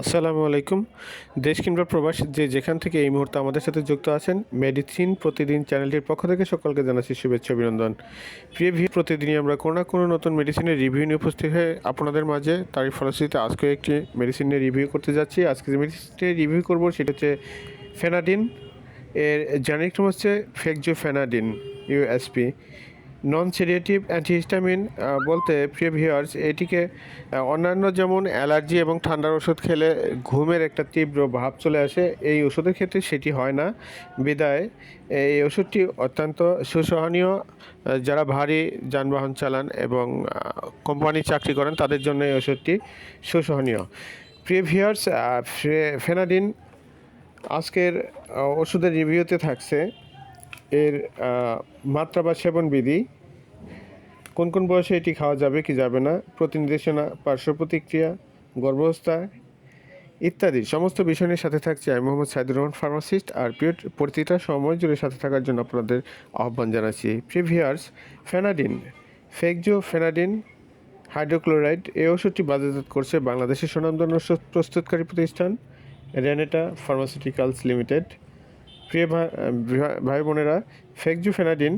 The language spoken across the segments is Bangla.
আসসালামু আলাইকুম। দেশ কিংবা প্রবাস যে যেখান থেকে এই মুহূর্তে আমাদের সাথে যুক্ত আছেন, মেডিসিন প্রতিদিন চ্যানেলটির পক্ষ থেকে সকলকে জানাচ্ছি শুভেচ্ছা, অভিনন্দন। প্রিয় ভি প্রতিদিনই আমরা কোনো না কোনো নতুন মেডিসিনের রিভিউ নিয়ে উপস্থিত হয়ে আপনাদের মাঝে তারই ফলশ্রুতিতে আজকে একটি মেডিসিনের রিভিউ করতে যাচ্ছি। আজকে যে মেডিসিনটি রিভিউ করব সেটা হচ্ছে ফেনাডিন। এর জেনেরিক নাম হচ্ছে fexofenadine USP non sedative antihistamine বলতে প্রিয় ভিউয়ার্স এটিকে অন্যান্য যেমন অ্যালার্জি এবং ঠান্ডার ওষুধ খেলে ঘুমের একটা তীব্র ভাব চলে আসে, এই ওষুধের ক্ষেত্রে সেটি হয় না। বিদায়, এই ওষুধটি অত্যন্ত সুসহনীয় যারা ভারী যানবাহন চালান এবং কোম্পানি চাকরি করেন, তাদের জন্য এই ওষুধটি সুসহনীয়। প্রিয় ভিউয়ার্স ফেনাডিন আজকের ওষুধের রিভিউতে থাকছে এর মাত্রা বা সেবন বিধি? কোন কোন বয়সে এটি খাওয়া যাবে, কি যাবে না? প্রতিনির্দেশনা, পার্শ্ব প্রতিক্রিয়া, গর্ভাবস্থা ইত্যাদি। সমস্ত বিষয়ের সাথে থাকছে আমি মোহাম্মদ সাইদুর রহমান, ফার্মাসিস্ট আর পিরিয়ড প্রতিটা সময় জুড়ে সাথে থাকার জন্য আপনাদের আহ্বান জানাচ্ছি। প্রিভিয়ার্স, ফেনাডিন ফেকজো ফেনাডিন হাইড্রোক্লোরাইড এই ওষুধটি বাজারজাত করছে বাংলাদেশের সুনামধন্য ওষুধ প্রস্তুতকারী প্রতিষ্ঠান রেনেটা ফার্মাসিউটিক্যালস লিমিটেড। প্রিয় ভাই বোনেরা ফেকজু ফেনাডিন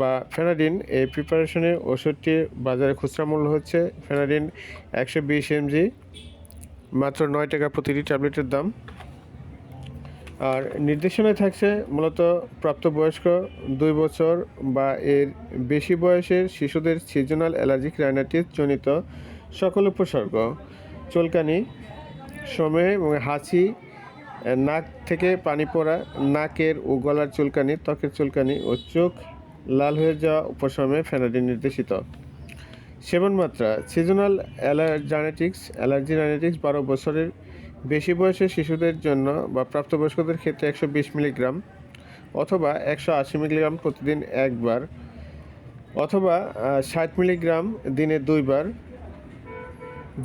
বা ফেনাডিন এই প্রিপারেশনের ওষুধটির বাজারে খুচরা মূল্য হচ্ছে। ফেনাডিন একশো বিশ এমজি মাত্র নয় টাকা প্রতিটি ট্যাবলেটের দাম। আর নির্দেশনায় থাকছে মূলত প্রাপ্তবয়স্ক দুই বছর বা এর বেশি বয়সের শিশুদের সিজনাল অ্যালার্জিক রাইনাইটিস জনিত সকল উপসর্গ, চুলকানি সময়ে এবং হাঁচি নাক থেকে পানি পড়া, নাকের ও গলার চুলকানি, ত্বকের চুলকানি ও চোখ লাল হয়ে যাওয়া উপশমে ফেনাডিন নির্দেশিত। সেবন মাত্রা সিজনাল অ্যালার্জানেটিক্স অ্যালার্জি রাইনেটিক্স বারো বছরের বেশি বয়সের শিশুদের জন্য বা প্রাপ্তবয়স্কদের ক্ষেত্রে একশো বিশ মিলিগ্রাম অথবা একশো আশি মিলিগ্রাম প্রতিদিন একবার অথবা ষাট মিলিগ্রাম দিনে দুইবার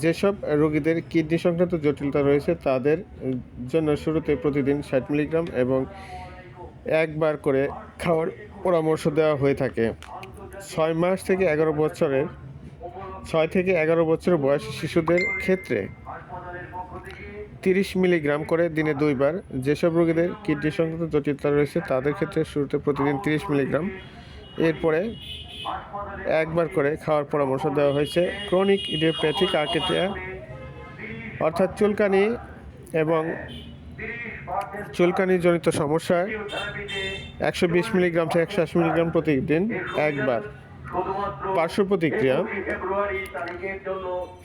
যেসব রোগীদের কিডনি সংক্রান্ত জটিলতা রয়েছে, তাদের জন্য শুরুতে প্রতিদিন ষাট মিলিগ্রাম এবং একবার করে খাওয়ার পরামর্শ দেওয়া হয়ে থাকে। ছয় মাস থেকে এগারো বছরের, ছয় থেকে এগারো বছর বয়সী শিশুদের ক্ষেত্রে তিরিশ মিলিগ্রাম করে দিনে দুইবার যেসব রোগীদের কিডনি সংক্রান্ত জটিলতা রয়েছে, তাদের ক্ষেত্রে শুরুতে প্রতিদিন তিরিশ মিলিগ্রাম। এরপরে একবার করে খাওয়ার পরামর্শ দেওয়া হয়েছে। ক্রনিক ইডিওপ্যাথিক আর্কেটিয়া, অর্থাৎ চুলকানি এবং চুলকানিজনিত সমস্যায় একশো বিশ মিলিগ্রাম থেকে একশো আশি মিলিগ্রাম প্রতিদিন একবার। পার্শ্ব প্রতিক্রিয়া।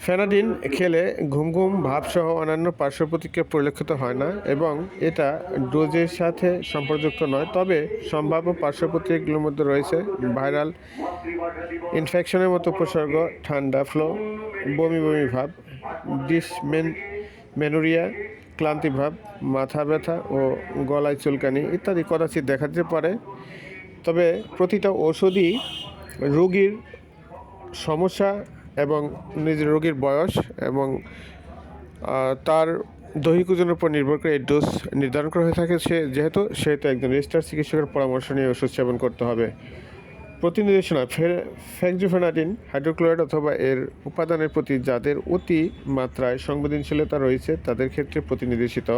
ফেনাডিন খেলে ঘুম ঘুম ভাবসহ অন্যান্য পার্শ্ব প্রতিক্রিয়া পরিলক্ষিত হয় না এবং এটা ডোজের সাথে সম্পর্কযুক্ত নয়। তবে সম্ভাব্য পার্শ্ব প্রতিক্রিয়াগুলোর মধ্যে রয়েছে ভাইরাল ইনফেকশনের মতো উপসর্গ ঠান্ডা ফ্লো বমি বমি ভাব ডিসমেন মেনোরিয়া ক্লান্তি ভাব মাথা ব্যথা ও গলায় চুলকানি ইত্যাদি কদাচিৎ দেখা দিতে পারে। তবে প্রতিটা ওষুধই রোগীর সমস্যা এবং নিজের রোগীর বয়স এবং তার দৈহিক ওজনের উপর নির্ভর করে এই ডোজ নির্ধারণ করা হয়ে থাকে। সে, যেহেতু সেহেতু একজন রেজিস্টার চিকিৎসকের পরামর্শ নিয়ে ওষুধ সেবন করতে হবে। প্রতি নির্দেশনা ফ্যাকজোফেনাডিন হাইড্রোক্লোরাইড অথবা এর উপাদানের প্রতি যাদের অতি মাত্রায় সংবেদনশীলতা রয়েছে, তাদের ক্ষেত্রে প্রতিনির্দেশিত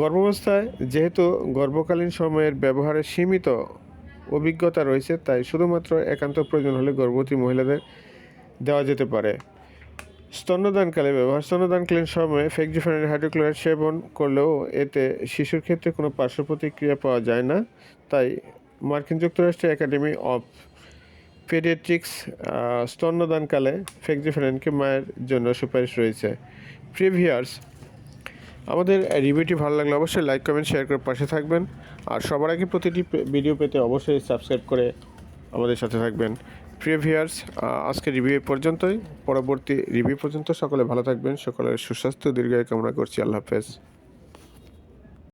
গর্ভাবস্থায় যেহেতু গর্ভকালীন সময়ের ব্যবহারে সীমিত অভিজ্ঞতা রয়েছে, তাই শুধুমাত্র একান্ত প্রয়োজন হলে গর্ভবতী মহিলাদের দেওয়া যেতে পারে। স্তন্যদানকালে ব্যবহার, স্তন্যদানকালীন সময়ে ফেকজিফেনের হাইড্রোক্লোরাইড সেবন করলেও এতে শিশুর ক্ষেত্রে কোনো পার্শ্ব প্রতিক্রিয়া পাওয়া যায় না, তাই মার্কিন যুক্তরাষ্ট্রের একাডেমি অফ পেডিয়াট্রিক্স স্তন্যদানকালে ফেকজিফেনকে মায়ের জন্য সুপারিশ রয়েছে। প্রিভিয়ার্স আমাদের রিভিউটি ভালো লাগলে অবশ্যই লাইক, কমেন্ট শেয়ার করে পাশে থাকবেন। আর সবার আগে প্রতিটি ভিডিও পেতে অবশ্যই সাবস্ক্রাইব করে আমাদের সাথে থাকবেন। প্রিয় ভিউয়ার্স আজকে রিভিউ পর্যন্তই। পরবর্তী রিভিউ পর্যন্ত সকলে ভালো থাকবেন। সকলের সুস্বাস্থ্য, দীর্ঘায় কামনা করছি। আল্লাহ হাফেজ।